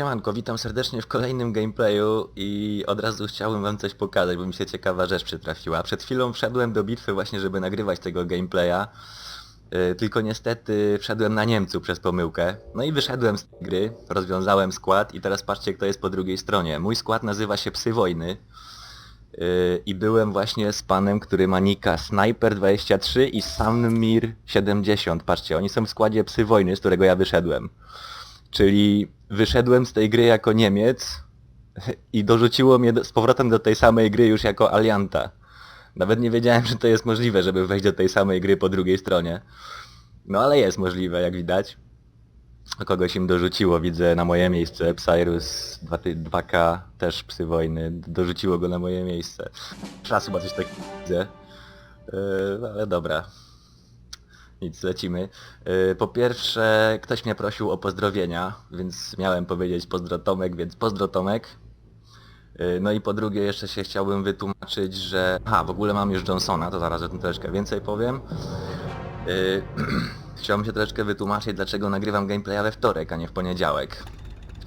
Siemanko, witam serdecznie w kolejnym gameplayu i od razu chciałbym wam coś pokazać, bo mi się ciekawa rzecz przytrafiła. Przed chwilą wszedłem do bitwy właśnie, żeby nagrywać tego gameplaya, yy, tylko niestety wszedłem na Niemcu przez pomyłkę. No i wyszedłem z gry, rozwiązałem skład i teraz patrzcie kto jest po drugiej stronie. Mój skład nazywa się Psy Wojny yy, i byłem właśnie z panem, który ma nika Sniper23 i Samir70. Patrzcie, oni są w składzie Psy Wojny, z którego ja wyszedłem. Czyli wyszedłem z tej gry jako Niemiec i dorzuciło mnie z powrotem do tej samej gry już jako alianta. Nawet nie wiedziałem, że to jest możliwe, żeby wejść do tej samej gry po drugiej stronie. No ale jest możliwe, jak widać. Kogoś im dorzuciło, widzę na moje miejsce. Psyrus 2, 2K, też psy wojny, dorzuciło go na moje miejsce. Raz chyba coś takiego widzę. Yy, ale dobra. Nic, lecimy. Yy, Po pierwsze, ktoś mnie prosił o pozdrowienia, więc miałem powiedzieć pozdro Tomek, więc pozdro Tomek. Yy, No i po drugie jeszcze się chciałbym wytłumaczyć, że... Aha, w ogóle mam już Johnsona, to zaraz o tym troszeczkę więcej powiem. Yy, Chciałbym się troszeczkę wytłumaczyć, dlaczego nagrywam gameplaya we wtorek, a nie w poniedziałek.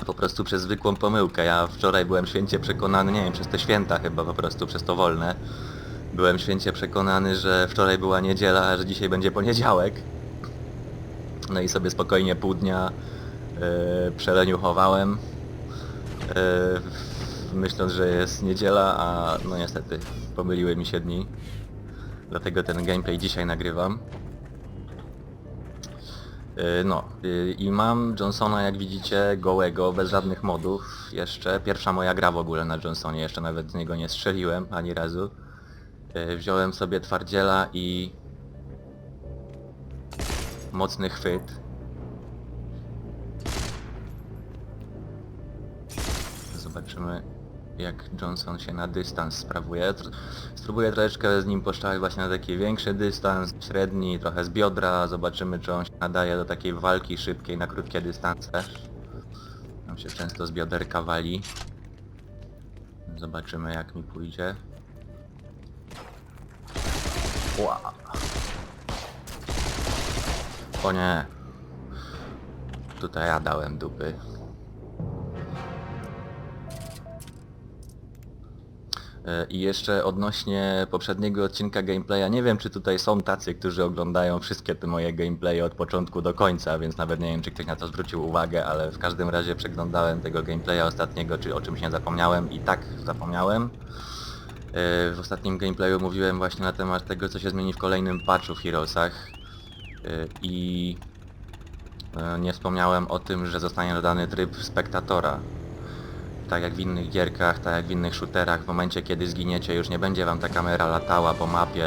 Po prostu przez zwykłą pomyłkę. Ja wczoraj byłem święcie przekonany, nie wiem, przez te święta chyba po prostu, przez to wolne. Byłem święcie przekonany, że wczoraj była niedziela, a że dzisiaj będzie poniedziałek. No i sobie spokojnie pół dnia yy, przeleniuchowałem, yy, myśląc, że jest niedziela, a no niestety pomyliły mi się dni. Dlatego ten gameplay dzisiaj nagrywam. Yy, No i mam Johnsona jak widzicie gołego, bez żadnych modów jeszcze. Pierwsza moja gra w ogóle na Johnsonie, jeszcze nawet z niego nie strzeliłem ani razu. Yy, Wziąłem sobie twardziela i mocny chwyt. Zobaczymy jak Johnson się na dystans sprawuje. Spróbuję troszeczkę z nim poszczałać właśnie na taki większy dystans, średni, trochę z biodra. Zobaczymy czy on się nadaje do takiej walki szybkiej na krótkie dystanse. Tam się często z bioderka wali. Zobaczymy jak mi pójdzie. Ła. O nie. Tutaj ja dałem dupy. E, I jeszcze odnośnie poprzedniego odcinka gameplaya, nie wiem czy tutaj są tacy, którzy oglądają wszystkie te moje gameplaye od początku do końca, więc nawet nie wiem czy ktoś na to zwrócił uwagę, ale w każdym razie przeglądałem tego gameplaya ostatniego, czy o czymś nie zapomniałem i tak zapomniałem. E, W ostatnim gameplayu mówiłem właśnie na temat tego, co się zmieni w kolejnym patchu w Heroesach E, i e, nie wspomniałem o tym, że zostanie dodany tryb spektatora, tak jak w innych gierkach, tak jak w innych shooterach, w momencie kiedy zginiecie już nie będzie wam ta kamera latała po mapie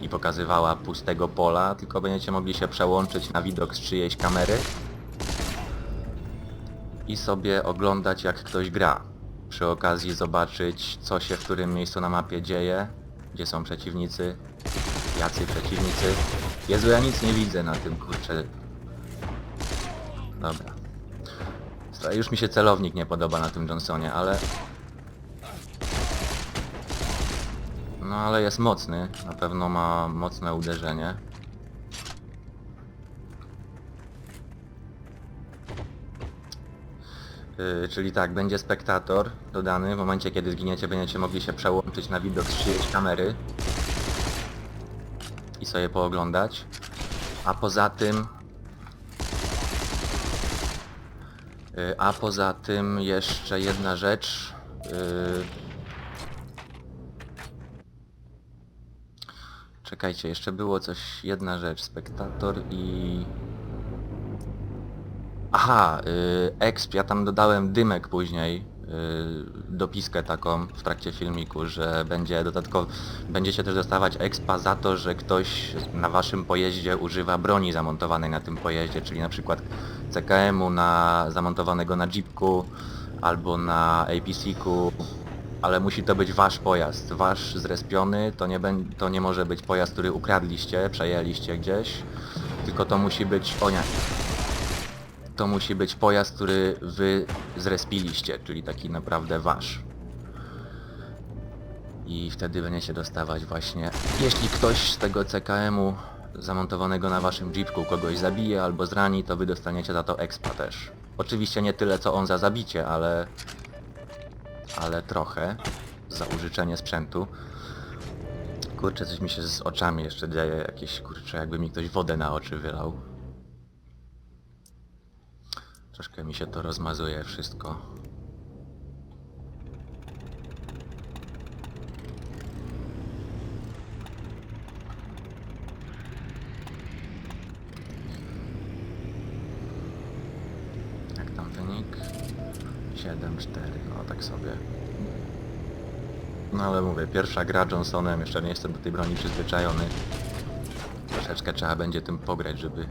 i pokazywała pustego pola, tylko będziecie mogli się przełączyć na widok z czyjejś kamery i sobie oglądać jak ktoś gra. Przy okazji zobaczyć co się w którym miejscu na mapie dzieje, gdzie są przeciwnicy, jacy przeciwnicy. Jezu, ja nic nie widzę na tym, kurczę. Dobra. Już mi się celownik nie podoba na tym Johnsonie, ale... No ale jest mocny, na pewno ma mocne uderzenie. Czyli tak, będzie spektator dodany, w momencie kiedy zginiecie będziecie mogli się przełączyć na widok z czyjejś kamery i sobie pooglądać. A poza tym Y, A poza tym jeszcze jedna rzecz. y, Czekajcie, jeszcze było coś, jedna rzecz. Spektator i... Aha, y, exp, ja tam dodałem dymek później, y, dopiskę taką w trakcie filmiku, że będzie dodatkowo, będziecie też dostawać expa za to, że ktoś na waszym pojeździe używa broni zamontowanej na tym pojeździe, czyli na przykład CKM-u na, zamontowanego na jeepku albo na APC-ku, ale musi to być wasz pojazd, wasz zrespiony, to nie, to nie może być pojazd, który ukradliście, przejęliście gdzieś, tylko to musi być, o nie, to musi być pojazd, który wy zrespiliście, czyli taki naprawdę wasz. I wtedy będziecie dostawać właśnie, jeśli ktoś z tego CKM-u zamontowanego na waszym jeepku kogoś zabije albo zrani, to wy dostaniecie za to expa też. Oczywiście nie tyle co on za zabicie, ale... Ale trochę. Za użyczenie sprzętu. Kurczę, coś mi się z oczami jeszcze dzieje. Jakieś, kurczę, jakby mi ktoś wodę na oczy wylał. Troszkę mi się to rozmazuje wszystko. Jak tam wynik? 7-4, no tak sobie. No ale mówię, pierwsza gra Johnsonem, jeszcze nie jestem do tej broni przyzwyczajony. Troszeczkę trzeba będzie tym pograć, żeby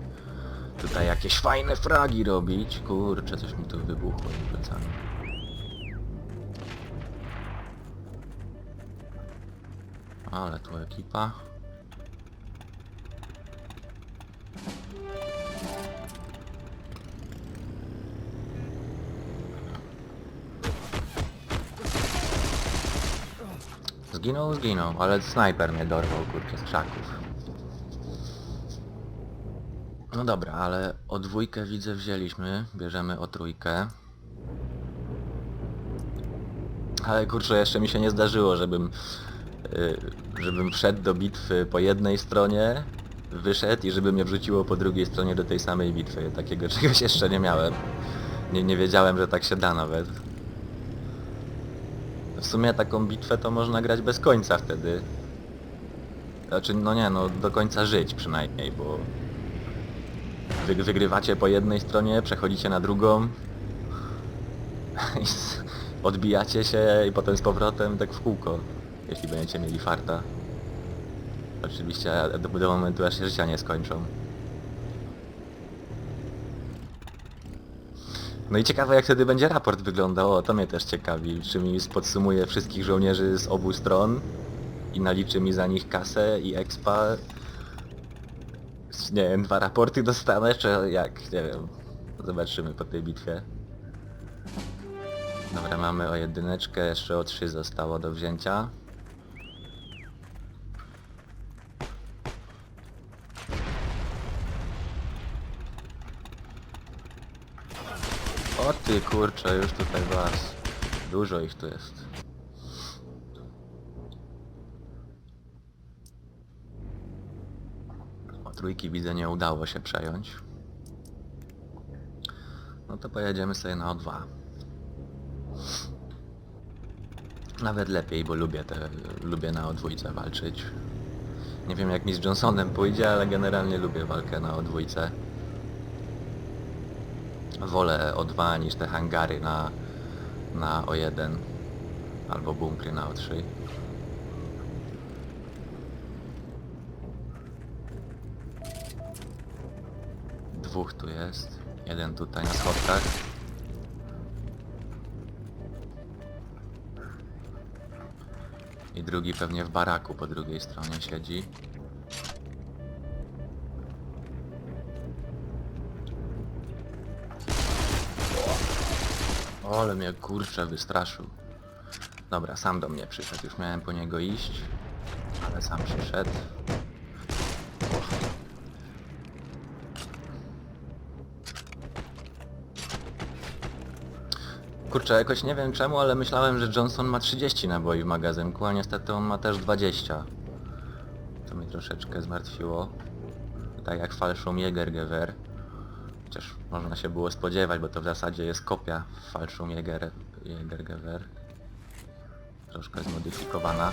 tutaj jakieś fajne fragi robić. Kurczę, coś mi tu wybuchło pod plecami. Ale tu ekipa. Zginął, zginął, ale snajper mnie dorwał, kurczę, z krzaków. No dobra, ale o dwójkę widzę wzięliśmy, bierzemy o trójkę. Ale kurczę, jeszcze mi się nie zdarzyło, żebym, y, żebym wszedł do bitwy po jednej stronie, wyszedł i żeby mnie wrzuciło po drugiej stronie do tej samej bitwy. Takiego czegoś jeszcze nie miałem. Nie, nie wiedziałem, że tak się da nawet. W sumie taką bitwę to można grać bez końca wtedy. Znaczy, no nie, no do końca żyć przynajmniej, bo wygrywacie po jednej stronie, przechodzicie na drugą i odbijacie się i potem z powrotem tak w kółko, jeśli będziecie mieli farta. Oczywiście do, do momentu aż się życia nie skończą. No i ciekawe jak wtedy będzie raport wyglądał, o to mnie też ciekawi, czy mi podsumuje wszystkich żołnierzy z obu stron i naliczy mi za nich kasę i expa. Nie wiem, dwa raporty dostanę, czy jak, nie wiem. Zobaczymy po tej bitwie. Dobra, mamy o jedyneczkę, jeszcze o trzy zostało do wzięcia. O ty kurczę, już tutaj was. Dużo ich tu jest. O trójki widzę nie udało się przejąć. No to pojedziemy sobie na O2. Nawet lepiej, bo lubię te, lubię na O2 walczyć. Nie wiem jak mi z Johnsonem pójdzie, ale generalnie lubię walkę na O2. Wolę O2 niż te hangary na, na O1 albo bunkry na O3. Dwóch tu jest. Jeden tutaj na schodkach. I drugi pewnie w baraku po drugiej stronie siedzi. O, ale mnie kurczę wystraszył. Dobra, sam do mnie przyszedł. Już miałem po niego iść, ale sam przyszedł. Kurczę, jakoś nie wiem czemu, ale myślałem, że Johnson ma 30 naboi w magazynku, a niestety on ma też 20. To mnie troszeczkę zmartwiło. Tak jak falszą Jägergewehr. Chociaż można się było spodziewać, bo to w zasadzie jest kopia falszą Jäger, Jägergewehr. Troszkę zmodyfikowana.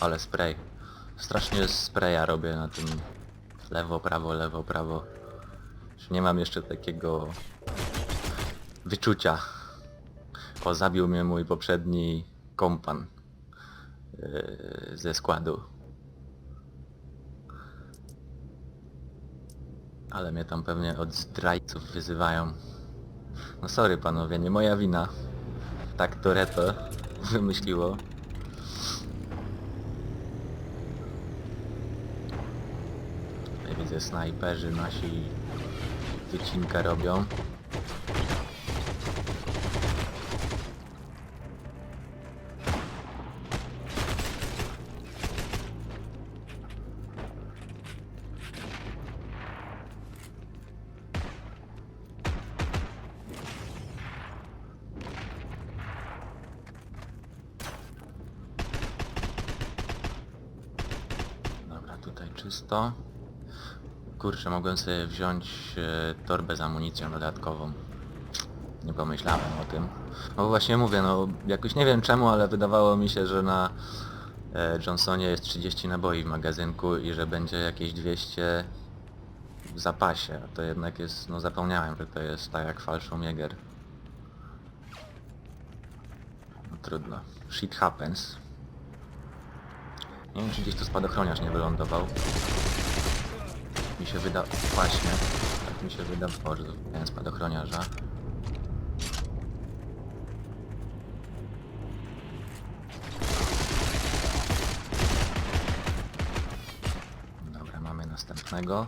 Ale spray. Strasznie spraya robię na tym lewo, prawo, lewo, prawo. Już nie mam jeszcze takiego wyczucia. O, zabił mnie mój poprzedni kompan yy, ze składu. Ale mnie tam pewnie od zdrajców wyzywają. No sorry panowie, nie moja wina. Tak Toreto wymyśliło. niestety snajperzy nasi wycinkę robią. Czysto. Kurczę, mogłem sobie wziąć e, torbę z amunicją dodatkową. Nie pomyślałem o tym. No właśnie mówię, no jakoś nie wiem czemu, ale wydawało mi się, że na e, Johnsonie jest 30 naboi w magazynku i że będzie jakieś 200 w zapasie. A to jednak jest, no zapomniałem, że to jest tak jak Fallschirmjäger. No trudno. Shit happens. Nie wiem, czy gdzieś tu spadochroniarz nie wylądował. Mi się wyda... Właśnie. Tak mi się wydawało, że zapomniałem spadochroniarza. Dobra, mamy następnego.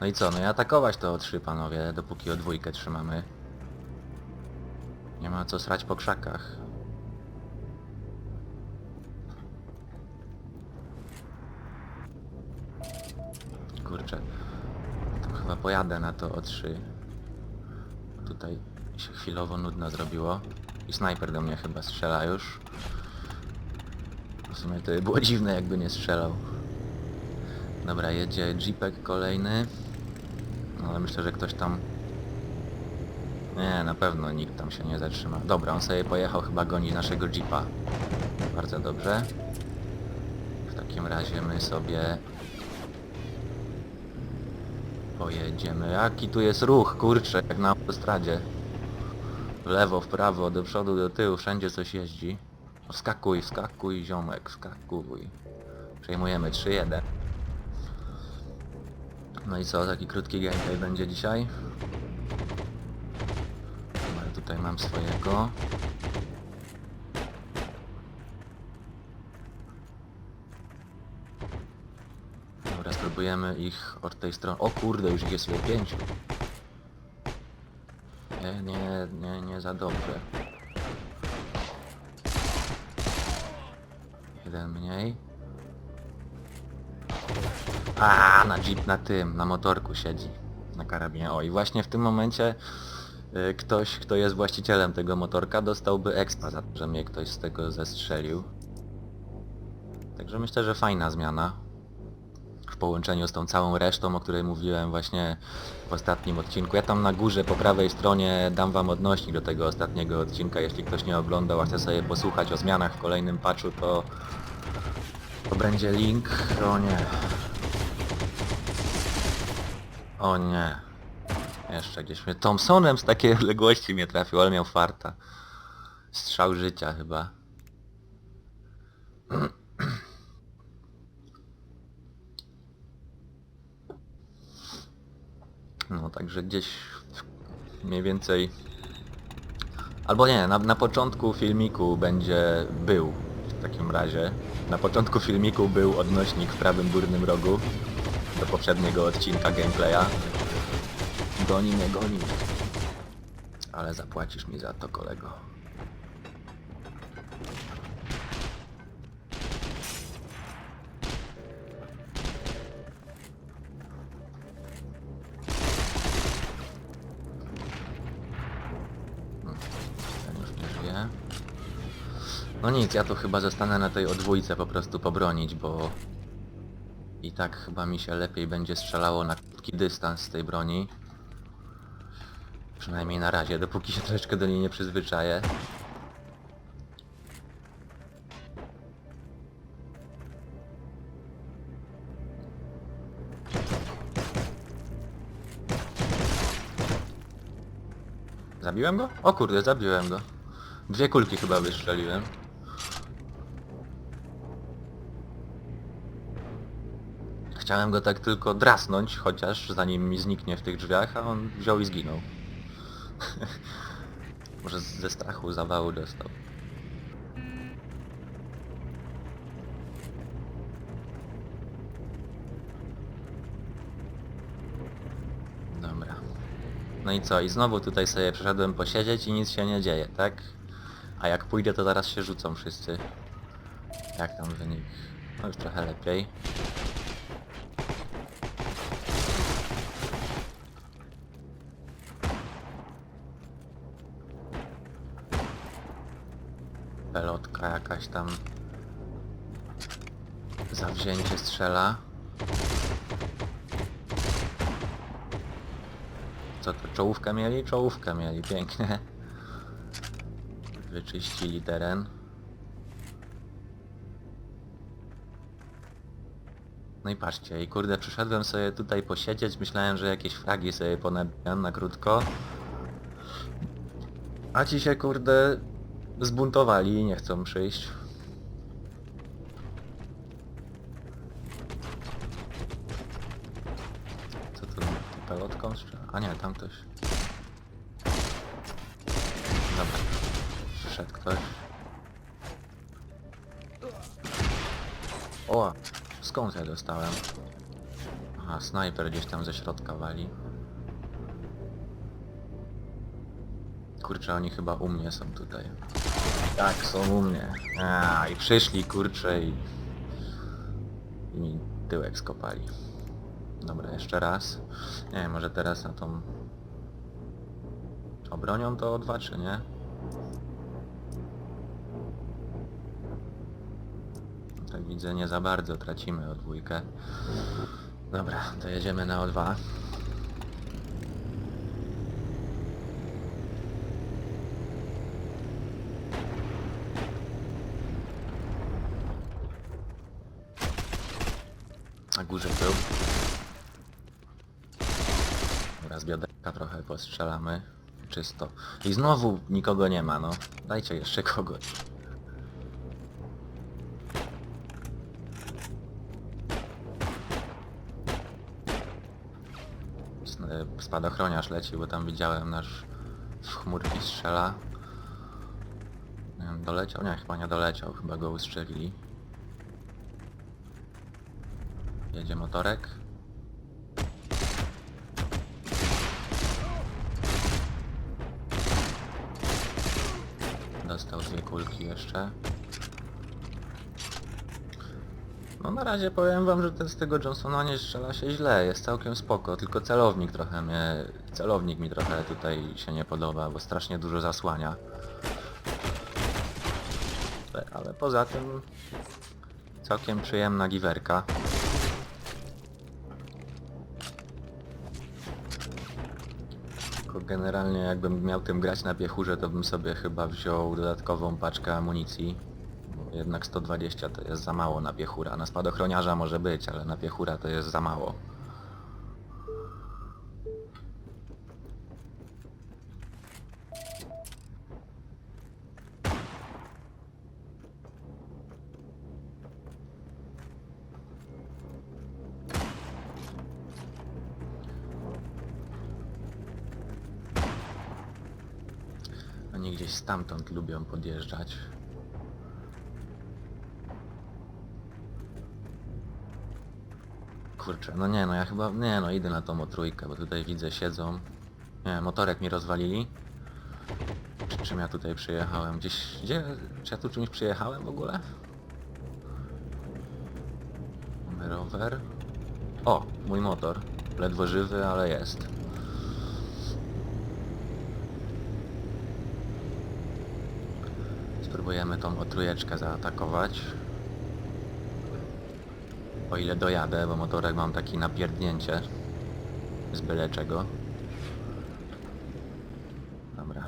No i co, no i atakować to o trzy panowie, dopóki o dwójkę trzymamy. Nie ma co srać po krzakach. Chyba pojadę na to o 3. Tutaj się chwilowo nudno zrobiło. I snajper do mnie chyba strzela już. W sumie to by było dziwne jakby nie strzelał. Dobra, jedzie jeepek kolejny. No, ale myślę, że ktoś tam... Nie, na pewno nikt tam się nie zatrzyma. Dobra, on sobie pojechał chyba goni naszego jeepa. Bardzo dobrze. W takim razie my sobie pojedziemy. Jaki tu jest ruch, kurczę, jak na autostradzie. W lewo, w prawo, do przodu, do tyłu, wszędzie coś jeździ. No, Wskakuj, wskakuj, ziomek, wskakuj. Przejmujemy 3-1. No i co, taki krótki gameplay będzie dzisiaj. Ale tutaj mam swojego. Ich od tej strony. O kurde, już ich jest tutaj pięciu. Nie, nie, nie, nie za dobrze. Jeden mniej. A, na jeep na tym, na motorku siedzi. Na karabinie. O i właśnie w tym momencie y, ktoś, kto jest właścicielem tego motorka dostałby expa za to, że mnie ktoś z tego zestrzelił. Także myślę, że fajna zmiana połączeniu z tą całą resztą, o której mówiłem właśnie w ostatnim odcinku. Ja tam na górze po prawej stronie dam wam odnośnik do tego ostatniego odcinka, jeśli ktoś nie oglądał, a chce sobie posłuchać o zmianach w kolejnym patchu, to, to będzie link. O nie. O nie. Jeszcze gdzieś mnie Thompsonem z takiej odległości mnie trafił, ale miał farta. Strzał życia chyba. No także gdzieś mniej więcej... Albo nie, na, na początku filmiku będzie był w takim razie. Na początku filmiku był odnośnik w prawym górnym rogu do poprzedniego odcinka gameplaya. Goni mnie, goni mnie. Ale zapłacisz mi za to kolego. No nic, ja tu chyba zostanę na tej odwójce po prostu pobronić, bo i tak chyba mi się lepiej będzie strzelało na krótki dystans z tej broni. Przynajmniej na razie, dopóki się troszeczkę do niej nie przyzwyczaję. Zabiłem go? O kurde, zabiłem go. Dwie kulki chyba wystrzeliłem. Chciałem go tak tylko drasnąć, chociaż zanim mi zniknie w tych drzwiach, a on wziął i zginął. Może ze strachu zawału dostał. No i co? I znowu tutaj sobie przyszedłem posiedzieć i nic się nie dzieje, tak? A jak pójdę, to zaraz się rzucą wszyscy. Jak tam wynik? No już trochę lepiej. Pelotka jakaś tam zawzięcie strzela. Co to, czołówkę mieli? Czołówkę mieli, pięknie. Wyczyścili teren. No i patrzcie, i kurde, przyszedłem sobie tutaj posiedzieć, myślałem, że jakieś fragi sobie ponabijam na krótko. A ci się kurde zbuntowali i nie chcą przyjść. Co tu pelotką strzela? A nie, tam ktoś. Dobra, przyszedł ktoś. O, skąd ja dostałem? Aha, snajper gdzieś tam ze środka wali. Kurczę, oni chyba u mnie są tutaj. Tak, są u mnie. A, i przyszli, kurczę, i... I mi tyłek skopali. Dobra, jeszcze raz. Nie wiem, może teraz na tą... Obronią to o czy nie? Tak widzę, nie za bardzo tracimy o dwójkę. Dobra, to jedziemy na O2. Na górze był. Dobra, z postrzelamy. Czysto. I znowu nikogo nie ma, no. Dajcie jeszcze kogoś. E, Spadochroniarz leci, bo tam widziałem nasz w chmurki strzela. Doleciał? Nie, chyba nie doleciał, chyba go ustrzelili. Jedzie motorek. Dostał dwie kulki jeszcze. No na razie powiem wam, że ten z tego Johnsona nie strzela się źle, jest całkiem spoko, tylko celownik trochę mnie... Celownik mi trochę tutaj się nie podoba, bo strasznie dużo zasłania. Ale- poza tym... Całkiem przyjemna giwerka. Generalnie jakbym miał tym grać na piechurze, to bym sobie chyba wziął dodatkową paczkę amunicji. Bo jednak 120 to jest za mało na piechura. Na spadochroniarza może być, ale na piechura to jest za mało. Oni gdzieś stamtąd lubią podjeżdżać. Kurczę, no nie no, ja chyba, nie no, idę na tą trójkę, bo tutaj widzę siedzą. Nie, motorek mi rozwalili. Czy, czym ja tutaj przyjechałem? Gdzieś, gdzie, czy ja tu czymś przyjechałem w ogóle? Mamy rower. O, mój motor. Ledwo żywy, ale jest. Spróbujemy tą otrójeczkę zaatakować. O ile dojadę, bo motorek mam taki napierdnięcie. Z byle czego. Dobra.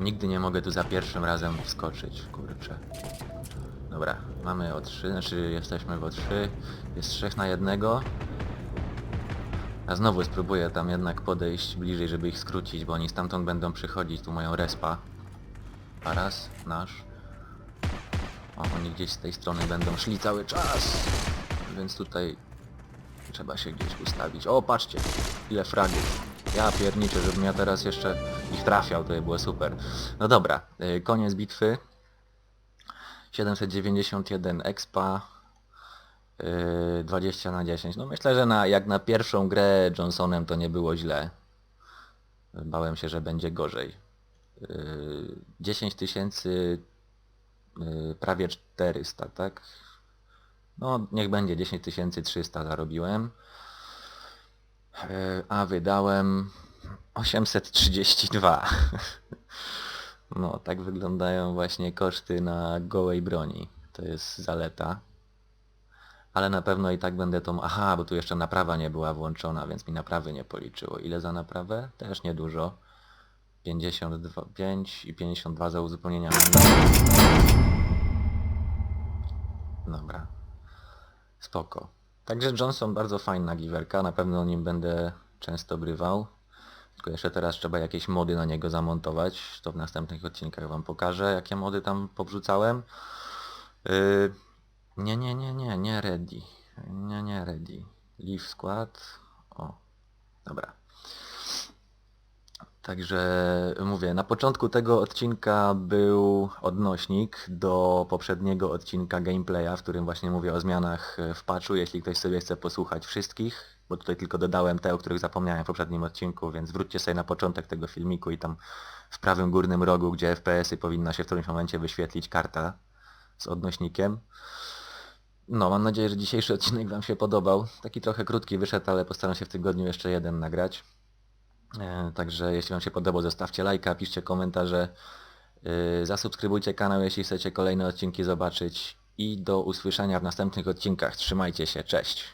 Nigdy nie mogę tu za pierwszym razem wskoczyć, kurczę. Dobra, mamy o 3, znaczy jesteśmy w o 3. Jest 3 na jednego. A znowu spróbuję tam jednak podejść bliżej, żeby ich skrócić, bo oni stamtąd będą przychodzić, tu mają respa. A raz, nasz. O, oni gdzieś z tej strony będą szli cały czas. Więc tutaj trzeba się gdzieś ustawić. O, patrzcie, ile fragów. Ja pierniczę, żebym ja teraz jeszcze ich trafiał, to by było super. No dobra, y, koniec bitwy. 791 expa. Yy, 20 na 10. No myślę, że na, jak na pierwszą grę Johnsonem to nie było źle. Bałem się, że będzie gorzej. Yy, 10 tysięcy, yy, prawie 400, tak? No niech będzie 10 300 zarobiłem. A wydałem 832. No, tak wyglądają właśnie koszty na gołej broni. To jest zaleta. Ale na pewno i tak będę tą... Aha, bo tu jeszcze naprawa nie była włączona, więc mi naprawy nie policzyło. Ile za naprawę? Też niedużo. 55 i 52 za uzupełnienia. Dobra. Spoko. Także Johnson bardzo fajna giwerka, na pewno nim będę często brywał. Tylko jeszcze teraz trzeba jakieś mody na niego zamontować. To w następnych odcinkach wam pokażę, jakie mody tam pobrzucałem. Yy, nie, nie, nie, nie, nie ready. Nie, nie ready. Leave skład. O, dobra. Także mówię, na początku tego odcinka był odnośnik do poprzedniego odcinka gameplaya, w którym właśnie mówię o zmianach w patchu, jeśli ktoś sobie chce posłuchać wszystkich, bo tutaj tylko dodałem te, o których zapomniałem w poprzednim odcinku, więc wróćcie sobie na początek tego filmiku i tam w prawym górnym rogu, gdzie FPS-y powinna się w którymś momencie wyświetlić karta z odnośnikiem. No, mam nadzieję, że dzisiejszy odcinek Wam się podobał. Taki trochę krótki wyszedł, ale postaram się w tygodniu jeszcze jeden nagrać. E, Także jeśli Wam się podobał, zostawcie lajka, piszcie komentarze, yy, zasubskrybujcie kanał, jeśli chcecie kolejne odcinki zobaczyć i do usłyszenia w następnych odcinkach. Trzymajcie się, cześć!